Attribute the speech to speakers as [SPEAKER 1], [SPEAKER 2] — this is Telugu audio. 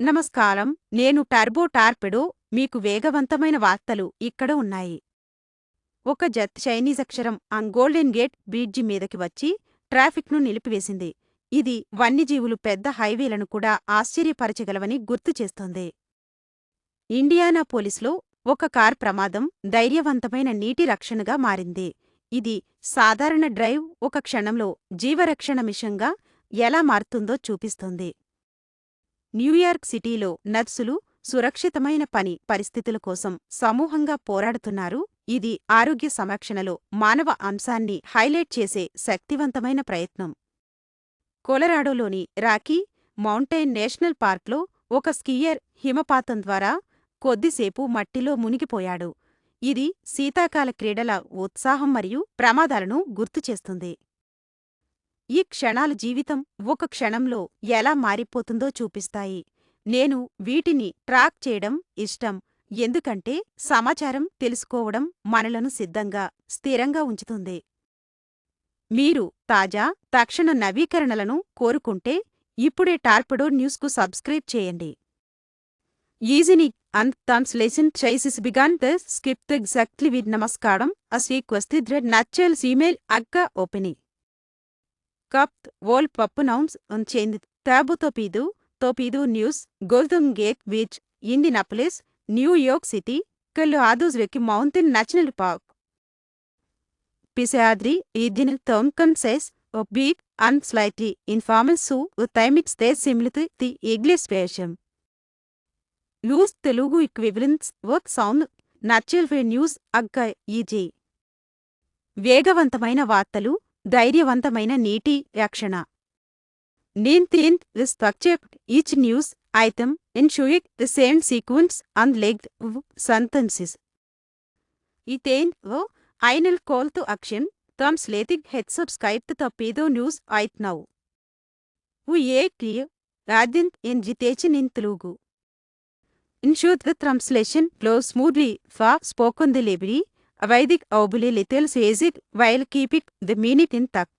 [SPEAKER 1] నమస్కారం. నేను టర్బో టార్పెడో మీకు వేగవంతమైన వార్తలు ఇక్కడ ఉన్నాయి. ఒక జత్ చైనీస్ అక్షరం ఆన్ గోల్డెన్ గేట్ బ్రిడ్జి మీదకి వచ్చి ట్రాఫిక్ను నిలిపివేసింది. ఇది వన్యజీవులు పెద్ద హైవేలను కూడా ఆశ్చర్యపరచగలవని గుర్తు చేస్తోంది. ఇండియానా పోలీస్లో ఒక కార్ ప్రమాదం ధైర్యవంతమైన నీటి రక్షణగా మారింది. ఇది సాధారణ డ్రైవ్ ఒక క్షణంలో జీవరక్షణ మిషంగా ఎలా మారుతుందో చూపిస్తుంది. న్యూయార్క్ సిటీలో నర్సులు సురక్షితమైన పని పరిస్థితుల కోసం సమూహంగా పోరాడుతున్నారు. ఇది ఆరోగ్య సంరక్షణలో మానవ అంశాన్ని హైలైట్ చేసే శక్తివంతమైన ప్రయత్నం. కొలరాడోలోని రాకీ మౌంటైన్ నేషనల్ పార్క్లో ఒక స్కీయర్ హిమపాతం ద్వారా కొద్దిసేపు మట్టిలో మునిగిపోయాడు. ఇది శీతాకాల క్రీడల ఉత్సాహం మరియు ప్రమాదాలను గుర్తుచేస్తుంది ఈ క్షణాలు జీవితం ఒక క్షణంలో ఎలా మారిపోతుందో చూపిస్తాయి. నేను వీటిని ట్రాక్ చేయడం ఇష్టం. ఎందుకంటే సమాచారం తెలుసుకోవడం మనలను సిద్ధంగా స్థిరంగా ఉంచుతుంది. మీరు తాజా తక్షణ నవీకరణలను కోరుకుంటే ఇప్పుడే టార్పడో న్యూస్కు సబ్స్క్రైబ్ చేయండి. ఈజిని and lesson చైసిస్ began the script exactly with నమస్కారం. అసీక్వస్తిద్రెడ్ నచ్చల్ ఈమెయిల్ అగ్గ ఓపెని కాప్త్ వోల్ పప్పు నౌమ్స్ ఉంచేంది. తాబు తోపీదు తోపీదు న్యూస్ గోల్దుంగ్ గేట్ ఇండి ఇండినపులిస్ న్యూయార్క్ సిటీ కల్లు ఆదూజ్ వెక్కి మౌంటైన్ నేషనల్ పార్క్. పిసాద్రి ఈ దిన తోమ్ సెస్ ఓ బీక్ అండ్ స్లైటీ ఇన్ ఫార్మల్స్ ఓ టైమిక్స్ దే సిమ్లిత్ ది ఇంగ్లీష్ వేషం. Loose Telugu equivalence work sound నచ్చల్ way news అగ్గ ఈజీ. వేగవంతమైన వార్తలు ధైర్యవంతమైన నీటి యాక్షణ నీన్ థీన్ this structured each news item in షూయిక్ the same sequence అన్ లెగ్ సంతెన్సిస్ ఈ తేన్ ఓ ఐనల్ కోల్ టు అక్షన్ తమ్ స్లేతిక్ హెడ్ సబ్స్క్రైబ్ ద పీదో న్యూస్ ఐత్ నౌ ఉ ఏ క్లియ రాధ్యన్ ఇన్ జితేచి నిన్ Telugu in shoe the translation close smoothly ఫా spoken the library avoiding obly little says it while keeping the meaning intact.